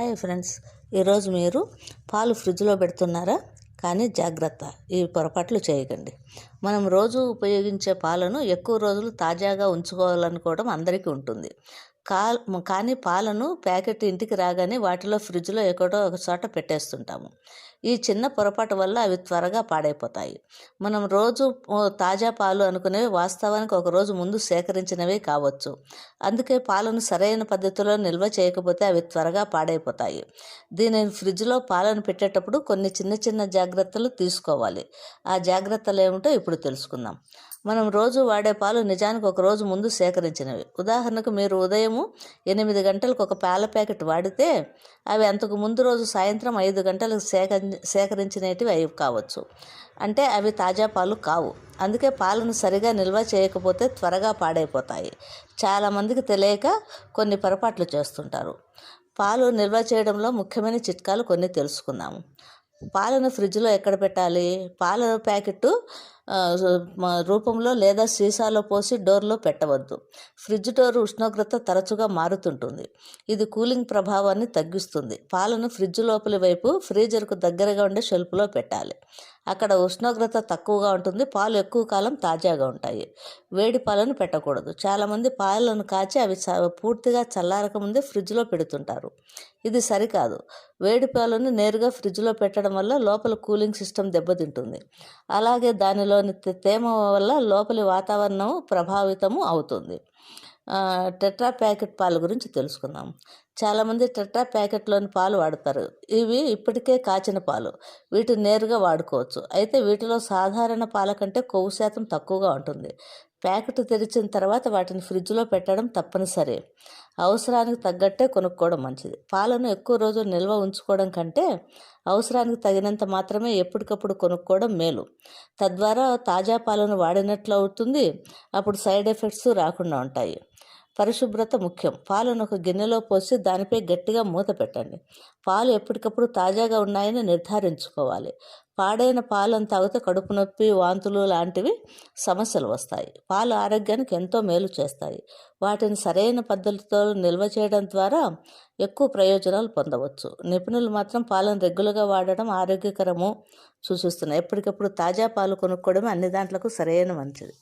Hi friends ఈరోజు మీరు పాలు ఫ్రిడ్జ్లో పెడుతున్నారా? కానీ జాగ్రత్త ఈ పొరపాట్లు చేయకండి. మనం రోజు ఉపయోగించే పాలను ఎక్కువ రోజులు తాజాగా ఉంచుకోవాలనుకోవడం అందరికీ ఉంటుంది. కా కానీ పాలను ప్యాకెట్ ఇంటికి రాగానే వాటిలో ఫ్రిడ్జ్లో ఎక్కడో ఒక చోట పెట్టేస్తుంటాము. ఈ చిన్న పొరపాటు వల్ల అవి త్వరగా పాడైపోతాయి. మనం రోజు తాజా పాలు అనుకునేవి వాస్తవానికి ఒక రోజు ముందు సేకరించినవే కావచ్చు. అందుకే పాలను సరైన పద్ధతిలో నిల్వ చేయకపోతే అవి త్వరగా పాడైపోతాయి. దీనిని ఫ్రిడ్జ్లో పాలను పెట్టేటప్పుడు కొన్ని చిన్న చిన్న జాగ్రత్తలు తీసుకోవాలి. ఆ జాగ్రత్తలు ఏమిటో ఇప్పుడు తెలుసుకుందాం. మనం రోజు వాడే పాలు నిజానికి ఒక రోజు ముందు సేకరించినవి. ఉదాహరణకు మీరు ఉదయము ఎనిమిది గంటలకు ఒక పాల ప్యాకెట్ వాడితే అవి అంతకు ముందు రోజు సాయంత్రం ఐదు గంటలకు సేకరి సేకరించినవి అవి కావచ్చు. అంటే అవి తాజా పాలు కావు. అందుకే పాలను సరిగా నిల్వ చేయకపోతే త్వరగా పాడైపోతాయి. చాలామందికి తెలియక కొన్ని పొరపాట్లు చేస్తుంటారు. పాలు నిల్వ చేయడంలో ముఖ్యమైన చిట్కాలు కొన్ని తెలుసుకుందాము. పాలను ఫ్రిడ్జ్లో ఎక్కడ పెట్టాలి? పాల ప్యాకెట్ రూపంలో లేదా సీసాలో పోసి డోర్లో పెట్టవద్దు. ఫ్రిడ్జ్ డోర్ ఉష్ణోగ్రత తరచుగా మారుతుంటుంది. ఇది కూలింగ్ ప్రభావాన్ని తగ్గిస్తుంది. పాలను ఫ్రిడ్జ్ లోపలి వైపు ఫ్రీజర్కు దగ్గరగా ఉండే షెల్ఫ్లో పెట్టాలి. అక్కడ ఉష్ణోగ్రత తక్కువగా ఉంటుంది. పాలు ఎక్కువ కాలం తాజాగా ఉంటాయి. వేడి పాలను పెట్టకూడదు. చాలామంది పాలను కాచి అవి చ- పూర్తిగా చల్లారక ముందే ఫ్రిడ్జ్లో పెడుతుంటారు. ఇది సరికాదు. వేడి పాలను నేరుగా ఫ్రిడ్జ్లో పెట్టడం వల్ల లోపల కూలింగ్ సిస్టమ్ దెబ్బతింటుంది. అలాగే దానిలో తే- తేమ వల్ల లోపలి వాతావరణం ప్రభావితము అవుతుంది. టెట్రా ప్యాకెట్ పాల గురించి తెలుసుకుందాం. చాలామంది టెట్రా ప్యాకెట్లోని పాలు వాడతారు. ఇవి ఇప్పటికే కాచిన పాలు. వీటిని నేరుగా వాడుకోవచ్చు. అయితే వీటిలో సాధారణ పాల కంటే కొవ్వు శాతం తక్కువగా ఉంటుంది. ప్యాకెట్ తెరిచిన తర్వాత వాటిని ఫ్రిడ్జ్లో పెట్టడం తప్పనిసరి. అవసరానికి తగ్గట్టే కొనుక్కోవడం మంచిది. పాలను ఎక్కువ రోజులు నిల్వ ఉంచుకోవడం కంటే అవసరానికి తగినంత మాత్రమే ఎప్పటికప్పుడు కొనుక్కోవడం మేలు. తద్వారా తాజా పాలను వాడినట్లు అవుతుంది అప్పుడు సైడ్ ఎఫెక్ట్స్ రాకుండా ఉంటాయి. పరిశుభ్రత ముఖ్యం. పాలను ఒక గిన్నెలో పోసి దానిపై గట్టిగా మూత పెట్టండి. పాలు ఎప్పటికప్పుడు తాజాగా ఉన్నాయని నిర్ధారించుకోవాలి. పాడైన పాలను తాగితే కడుపు నొప్పి వాంతులు లాంటివి సమస్యలు వస్తాయి. పాలు ఆరోగ్యానికి ఎంతో మేలు చేస్తాయి. వాటిని సరైన పద్ధతితో నిల్వ చేయడం ద్వారా ఎక్కువ ప్రయోజనాలు పొందవచ్చు. నిపుణులు మాత్రం పాలను రెగ్యులర్గా వాడడం ఆరోగ్యకరము సూచిస్తున్నాయి. ఎప్పటికప్పుడు తాజా పాలు కొనుక్కోవడం అన్ని దాంట్లకు సరైన మంచిది.